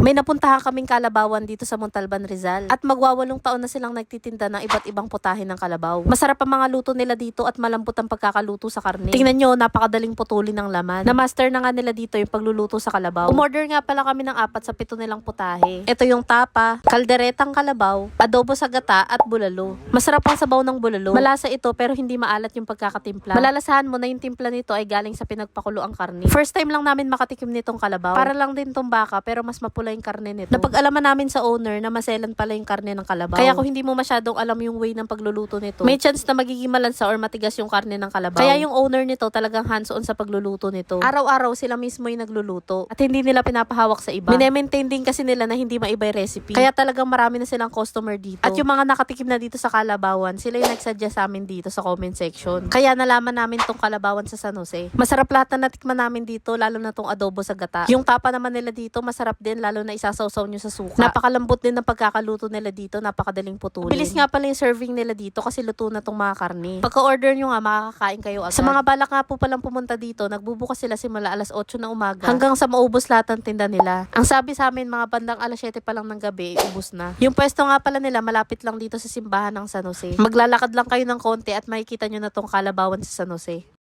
May napuntahan kaming kalabawan dito sa Montalban, Rizal. At magwawalong taon na silang nagtitinda ng iba't ibang putahe ng kalabaw. Masarap ang mga luto nila dito at malambot ang pagkakaluto sa karne. Tingnan nyo, napakadaling putulin ng laman. Na-master na nga nila dito yung pagluluto sa kalabaw. Umorder nga pala kami ng apat sa pito nilang putahe. Ito yung tapa, kalderetang kalabaw, adobo sa gata at bulalo. Masarap ang sabaw ng bulalo. Malasa ito pero hindi maalat yung pagkakatimpla. Malalasahan mo na yung timpla nito ay galing sa pinagpakulo ang karne. First time lang namin makatikim nitong kalabaw. Para lang din tong baka pero mas mapula yung karne nito. Napag-alaman namin sa owner na maselan pala yung karne ng kalabaw. Kaya kung hindi mo masyadong alam yung way ng pagluluto nito, may chance na magiging malansa or matigas yung karne ng kalabaw. Kaya yung owner nito talagang hands-on sa pagluluto nito. Araw-araw sila mismo yung nagluluto at hindi nila pinapahawak sa iba. Minemaintain din kasi nila na hindi maiba yung recipe. Kaya talagang marami na silang customer dito. At yung mga nakatikim na dito sa Kalabawan, sila yung nagsadya sa amin dito sa comment section. Kaya nalaman namin tong Kalabawan sa San Jose. Masarap lahat na natikman namin dito, lalo na tong adobo sa gata. Yung tapa naman nila dito, masarap din, lalo na isasawsaw nyo sa suka. Napakalambot din ng pagkakaluto nila dito, napakadaling putulin. Bilis nga pala yung serving nila dito kasi luto na tong mga karne. Pagka-order nyo nga, makakakain kayo agad. Sa mga balak nga po palang pumunta dito, nagbubukas sila simula alas 8 ng umaga hanggang sa maubos lahat ng tinda nila. Ang sabi sa amin, mga bandang alas 7 pa lang ng gabi, ubos na. Yung pwesto nga pala nila, malapit lang dito sa simbahan ng San Jose. Maglalakad lang kayo ng konti at makikita nyo na tong kalabawan sa San Jose.